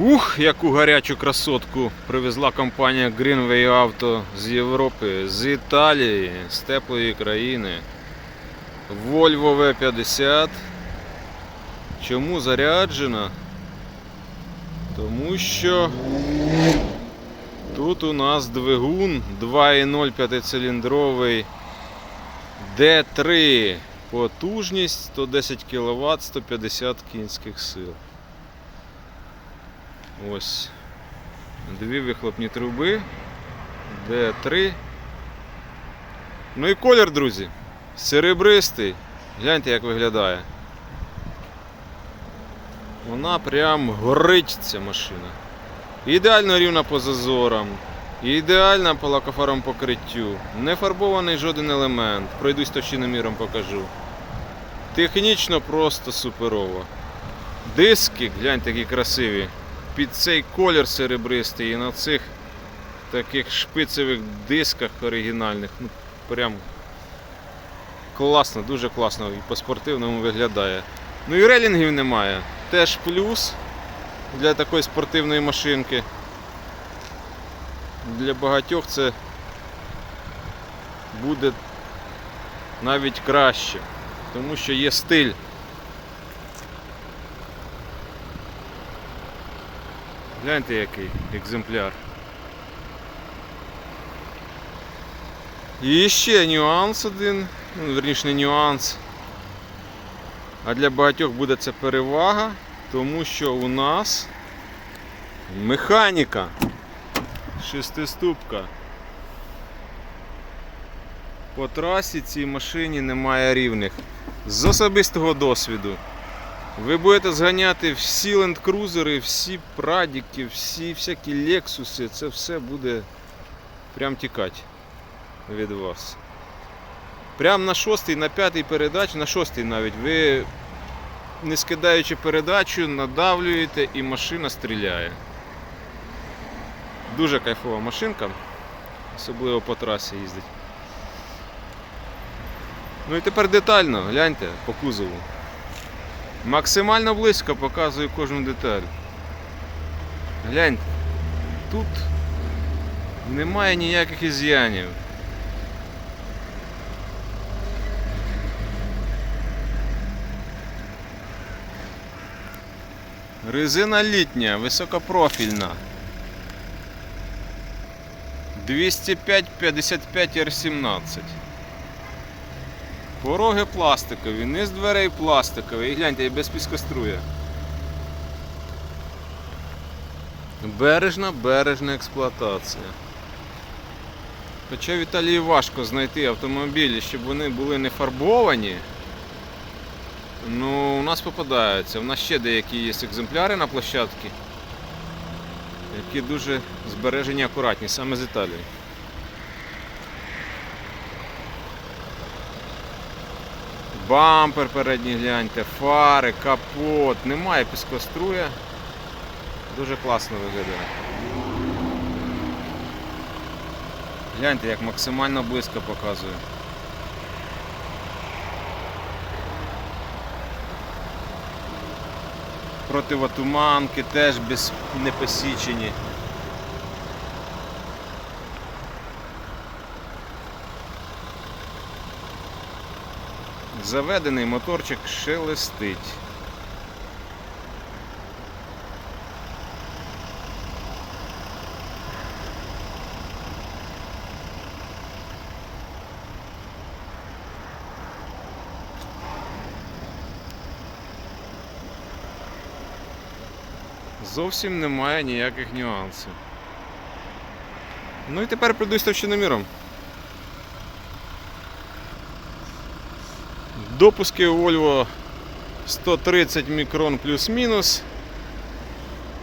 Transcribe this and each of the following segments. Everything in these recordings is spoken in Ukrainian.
Ух, яку гарячу красотку привезла компанія Greenway Auto з Європи, з Італії, з теплої країни. Volvo V50. Чому заряджена? Тому що тут у нас двигун 2.0 п'ятициліндровий D3. Потужність 110 кВт, 150 кінських сил. Ось дві вихлопні труби, Д3. Ну і колір, друзі. Серебристий. Гляньте, як виглядає. Вона прям горить ця машина. Ідеально рівна по зазорам. Ідеальна по лакофарам покриттю. Не фарбований жоден елемент. Пройдусь точним покажу. Технічно просто суперово. Диски, гляньте, які красиві. Під цей колір серебристий і на цих таких шпицевих дисках оригінальних. Ну, прям класно, дуже класно і по-спортивному виглядає. Ну і релінгів немає. Теж плюс для такої спортивної машинки. Для багатьох це буде навіть краще, тому що є стиль. Гляньте який екземпляр. І ще нюанс один, ну, верніше не нюанс. А для багатьох буде це перевага, тому що у нас механіка. Шестиступка. По трасі цій машині немає рівних. З особистого досвіду. Ви будете зганяти всі лендкрузери, всі прадіки, всі всякі лексуси, це все буде прям тікати від вас. Прям на шостий, на п'ятий передач, на шостий навіть, ви не скидаючи передачу, надавлюєте і машина стріляє. Дуже кайфова машинка, особливо по трасі їздить. Ну і тепер детально, гляньте по кузову. Максимально близько показую кожну деталь. Гляньте, тут немає ніяких із'янів. Резина літня, високопрофільна. 205 55 R17. Пороги пластикові, низ дверей пластиковий. І гляньте, і без піскоструя. Бережна, бережна експлуатація. Хоча в Італії важко знайти автомобілі, щоб вони були не фарбовані. Ну, у нас попадаються. У нас ще деякі є екземпляри на площадці, які дуже збережені акуратні, саме з Італії. Бампер передній гляньте, фари, капот, немає піскоструя. Дуже класно виглядає. Гляньте, як максимально близько показує. Противотуманки теж без не Заведений моторчик шелестить. Зовсім немає ніяких нюансів. Ну і тепер прийду з товщиноміром. Допуски у Volvo 130 мікрон плюс-мінус.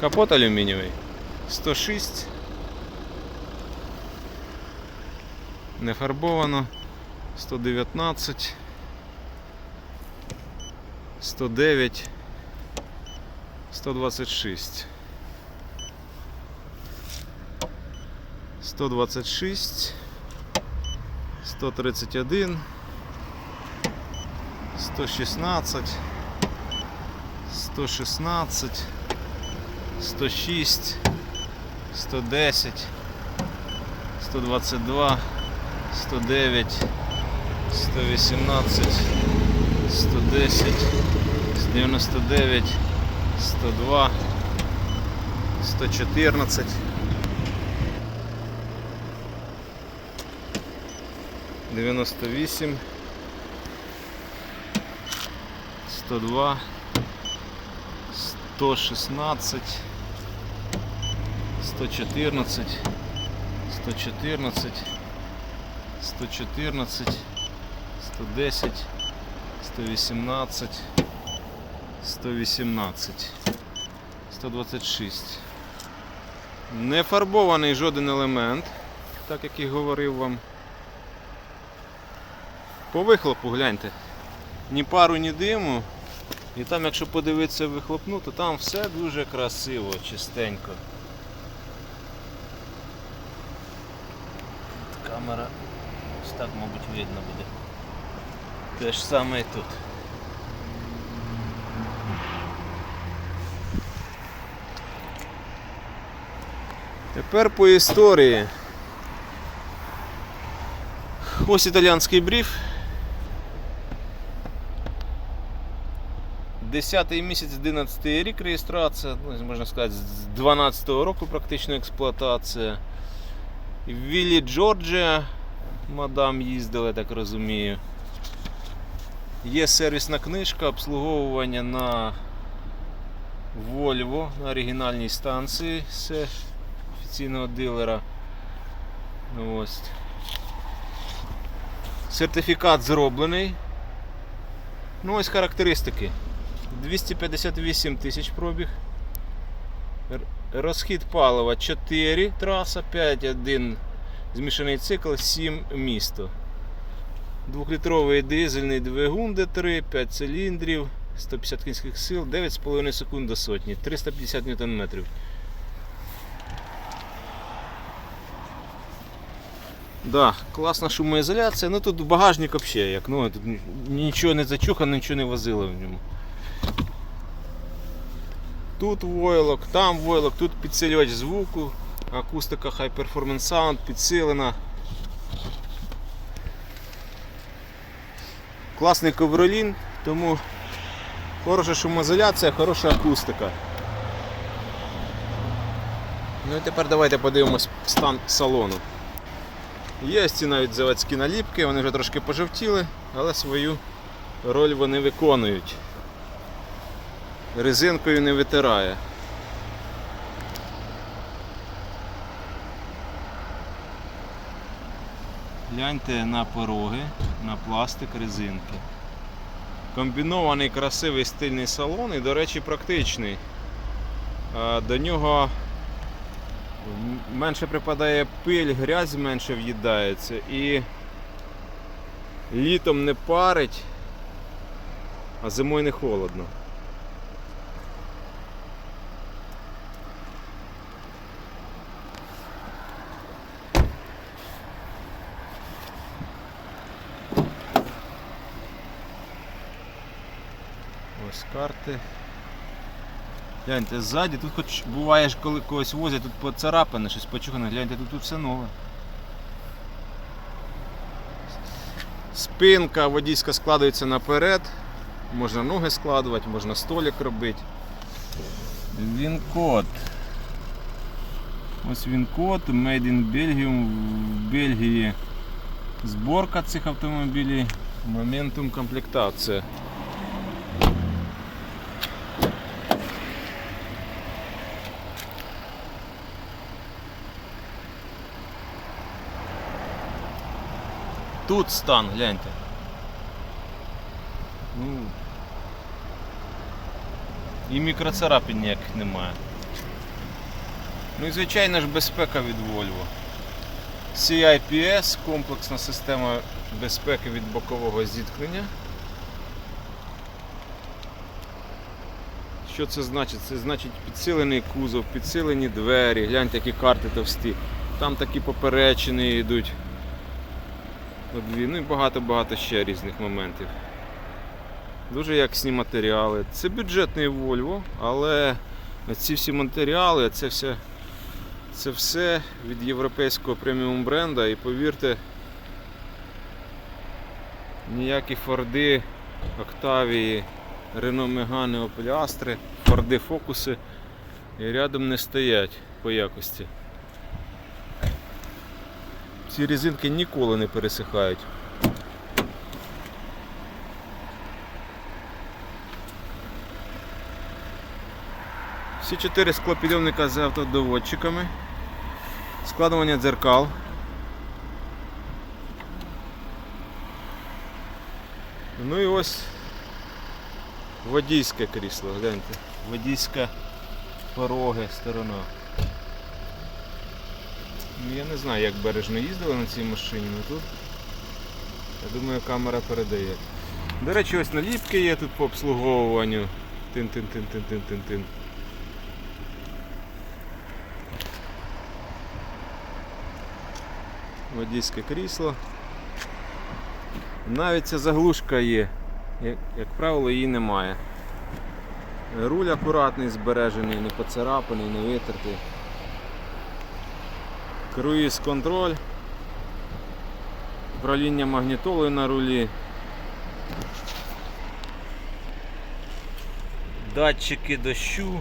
Капот алюмінієвий. 106. Не фарбовано. 119. 109. 126. 126. 131. 116, 116, 106, 110, 122, 109, 118, 110, 99, 102, 114. 98 102, 116, 114, 114, 114, 110, 118, 118, 126. Не фарбований жоден елемент, так як і говорив вам. По вихлопу гляньте. Ні пару, ні диму. І там, якщо подивитися вихлопну, то там все дуже красиво, чистенько. Камера ось так, мабуть, видно буде. Те ж саме і тут. Тепер по історії. Ось італіанський бриф. 10 місяць, 11 рік реєстрація, ну, можна сказати, з 12-го року практично експлуатація. В Віллі Джорджія мадам їздила, я так розумію. Є сервісна книжка, обслуговування на Volvo на оригінальній станції з офіційного дилера. Ось. Сертифікат зроблений. Ну ось характеристики. 258 тисяч пробіг. Розхід палива 4 траса, 5-1 змішаний цикл, 7 місто. Двохлітровий дизельний двигун D3, 5 циліндрів, 150 кінських сил, 9,5 секунд до сотні, 350 Нм. Да, класна шумоізоляція. Ну тут багажник взагалі як. Ну, тут нічого не зачухано, нічого не возило в ньому. Тут войлок, там войлок, тут підсилювач звуку, акустика High Performance Sound підсилена. Класний ковролін, тому хороша шумоізоляція, хороша акустика. Ну і тепер давайте подивимось стан салону. Є ці навіть заводські наліпки, вони вже трошки пожовтіли, але свою роль вони виконують. Резинкою не витирає. Гляньте на пороги, на пластик резинки. Комбінований красивий стильний салон і, до речі, практичний. До нього менше припадає пиль, грязь менше в'їдається і літом не парить, а зимою не холодно. Ось карти. Гляньте, ззаді, тут хоч буває, коли когось возять, тут поцарапане, щось почухане, гляньте, тут, тут все нове. Спинка водійська складується наперед. Можна ноги складувати, можна столик робити. Він-код. Ось він код, Made in Belgium. В Бельгії зборка цих автомобілів. Моментум комплектація. Тут стан, гляньте. Ну, і мікроцарапин ніяких немає. Ну і звичайно ж безпека від Volvo. CIPS, комплексна система безпеки від бокового зіткнення. Що це значить? Це значить підсилений кузов, підсилені двері, гляньте, які карти товсті. Там такі поперечини йдуть. Подві- Ну і багато-багато ще різних моментів. Дуже якісні матеріали. Це бюджетний Volvo, але Ці всі матеріали, це все, це все від європейського преміум бренда і повірте, ніякі Форди, Октавії, Рено Мегани, Opel Форди Фокуси рядом не стоять по якості. Ці резинки ніколи не пересихають. Всі чотири склопідйомника з автодоводчиками. Складування дзеркал. Ну і ось водійське крісло, гляньте. Водійська пороги сторона. Ну, Я не знаю, як бережно їздили на цій машині, але тут, я думаю, камера передає. До речі, ось наліпки є тут по обслуговуванню. Тин-тин-тин-тин-тин-тин-тин. Водійське крісло. Навіть ця заглушка є. Як, як правило, її немає. Руль акуратний, збережений, не поцарапаний, не витертий. Круїз контроль. Управління магнітолою на рулі. Датчики дощу.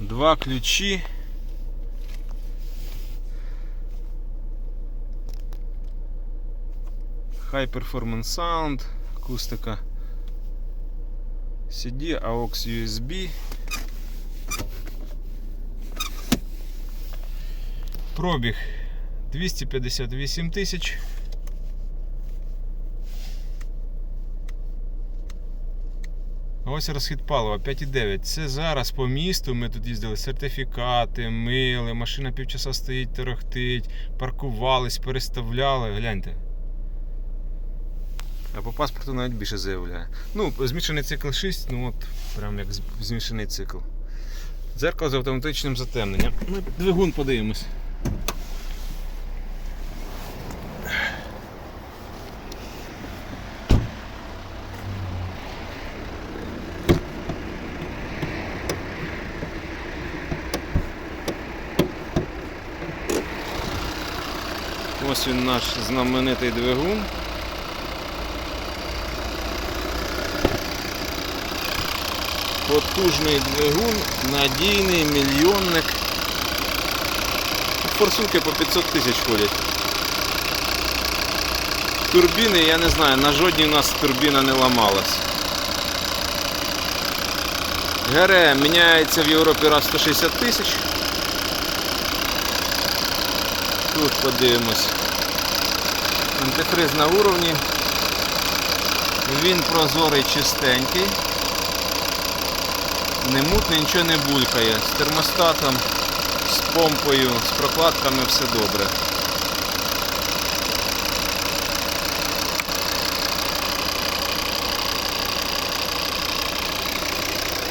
Два ключі. High Performance Sound, акустика CD, AUX USB. Пробіг 258 тисяч. Ось розхід палива 5,9. Це зараз по місту. Ми тут їздили сертифікати, мили, машина півчаса стоїть, торохтить, паркувались, переставляли. Гляньте. А по паспорту навіть більше заявляє. Ну, змішаний цикл 6, ну от, прям як змішаний цикл. Дзеркало з автоматичним затемненням. Ми двигун подивимось. Ось він наш знаменитий двигун. Потужний двигун, надійний мільйонник. Форсунки по 500 тисяч ходять. Турбіни, я не знаю, на жодній у нас турбіна не ламалась. ГР міняється в Європі раз 160 тисяч. Тут подивимось. Антифриз на уровні. Він прозорий, чистенький. Не мутний, нічого не булькає. З термостатом, з помпою, з прокладками все добре.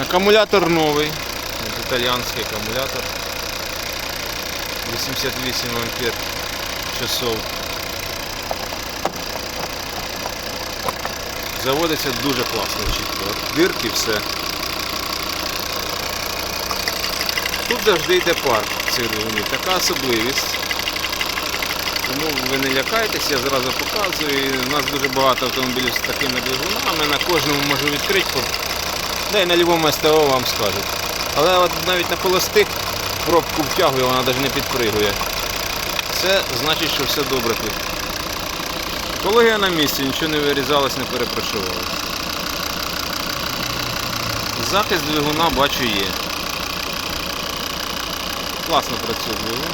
Акумулятор новий. Італіанський акумулятор. 88 ампер часов. Заводиться дуже класно, чітко. От Дирки все. Тут завжди йде парк в цій двигуні. Така особливість. Тому ви не лякайтеся, я зразу показую. У нас дуже багато автомобілів з такими двигунами. На кожному можу відкрити. Да і на любому СТО вам скажуть. Але от навіть на холостих пробку втягує, вона навіть не підпригує. Це значить, що все добре тут. Екологія на місці, нічого не вирізалось, не перепрошувалось. Захист двигуна бачу є. Класно працює двигун.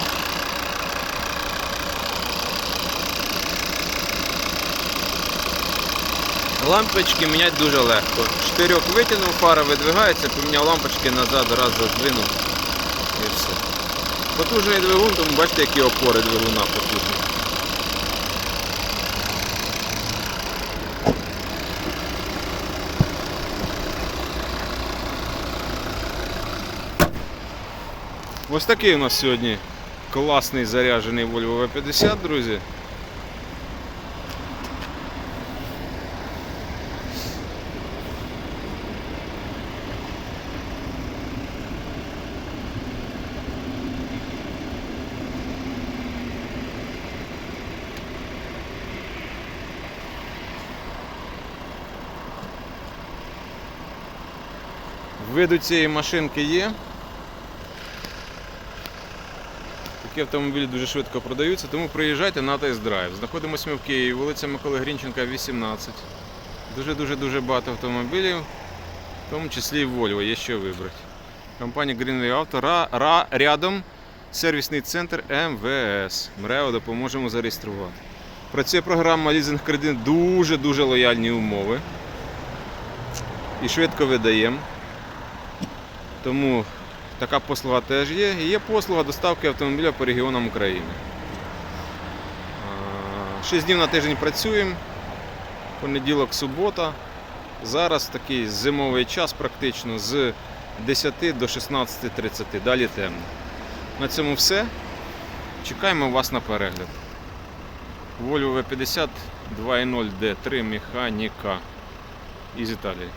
Лампочки міняти дуже легко. Штирьок витягнув, фара видвигається, поміняв лампочки назад, раз задвинув і все. Потужний двигун, тому бачите, які опори двигуна потужні. Ось такий у нас сьогодні класний заряджений Volvo V50, друзі. Вид цієї машинки є. Такі автомобілі дуже швидко продаються, тому приїжджайте на тест-драйв. Знаходимося ми в Києві, вулиця Миколи Грінченка, 18. Дуже-дуже дуже багато автомобілів, в тому числі і Volvo, є що вибрати. Компанія Greenway Auto ра, ра, рядом сервісний центр МВС. МРЕО допоможемо зареєструвати. Працює програма лізинг кредит дуже-дуже лояльні умови. І швидко видаємо. Тому така послуга теж є. І є послуга доставки автомобіля по регіонам України. 6 днів на тиждень працюємо. Понеділок, субота. Зараз такий зимовий час практично з 10 до 16.30. Далі темно. На цьому все. Чекаємо вас на перегляд. Volvo V50 2.0 D3 механіка із Італії.